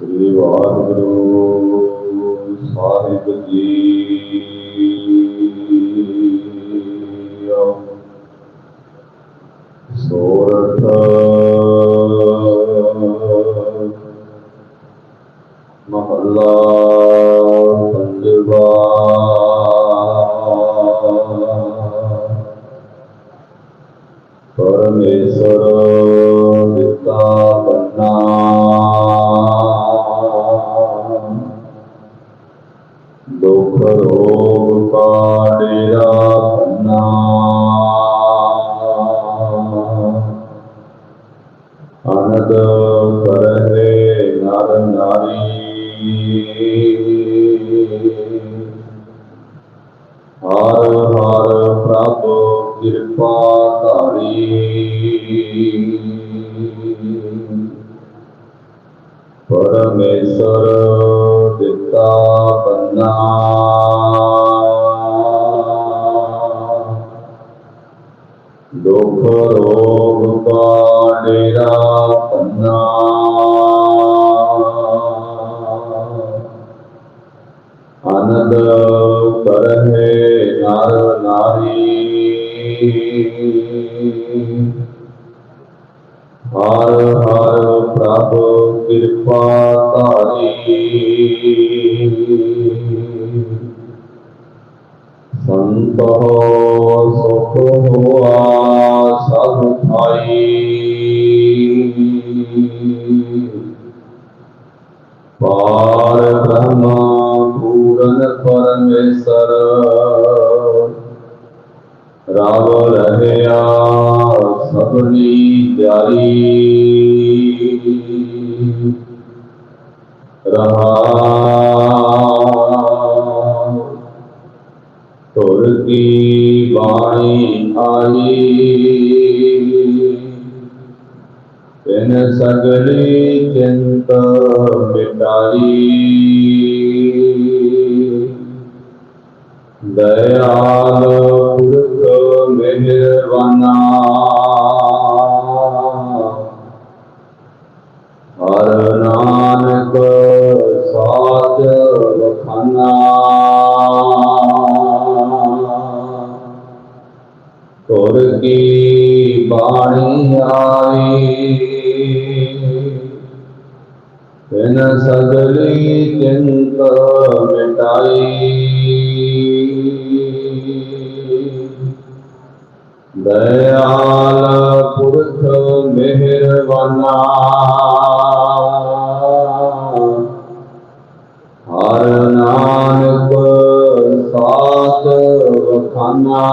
ਸ੍ਰੀ ਵਾਹਿਗੁਰੂ ਸਾਹਿਬ ਜੀ। ਮਹੱਲਾ ਪਰਮੇਸ਼ਰ ਅਨੰਦ ਕਰਹਿ ਨਰ ਨਾਰੀ। ਹਰ ਹਰ ਪ੍ਰਭ ਕਿਰਪਾ ਧਾਰੀ। ਪਰਮੇਸ਼ਰ ਦਿੱਤਾ ਬੰਨਾ। ਦੁਖ ਰੋਗ ਕਾ ਡੇਰਾ ਪੰਨਾ। ਆਨੰਦ ਕਰਹਿ ਨਰ ਨਾਰੀ। ਹਰ ਹਰ ਪ੍ਰਭ ਕਿਰਪਾ ਧਾਰੀ। ਸੰਤੋ पार ब्रह्मा पूरन परमेश्वर राम रहया सबनी प्यारी रहा तुर की वाणी आई। ਤਿਨ ਸਗਲੀ ਚਿੰਤ ਮਿਟਾਈ ਦਇਆਲ ਪੁਰਖ ਮਿਹਰਬਾਨਾ ਹਰ ਨਾਨਕ ਸਾਚ ਵਖਾਨਾ। ਤੁਰ ਕੀ ਬਾਣੀ ਆਈ। ਤਿਨ ਸਗਲੀ ਚਿੰਤ ਮਿਟਾਈ। ਦਇਆਲ ਪੁਰਖ ਮਿਹਰਬਾਨਾ। ਹਰ ਨਾਨਕ ਸਾਚ ਵਖਾਨਾ।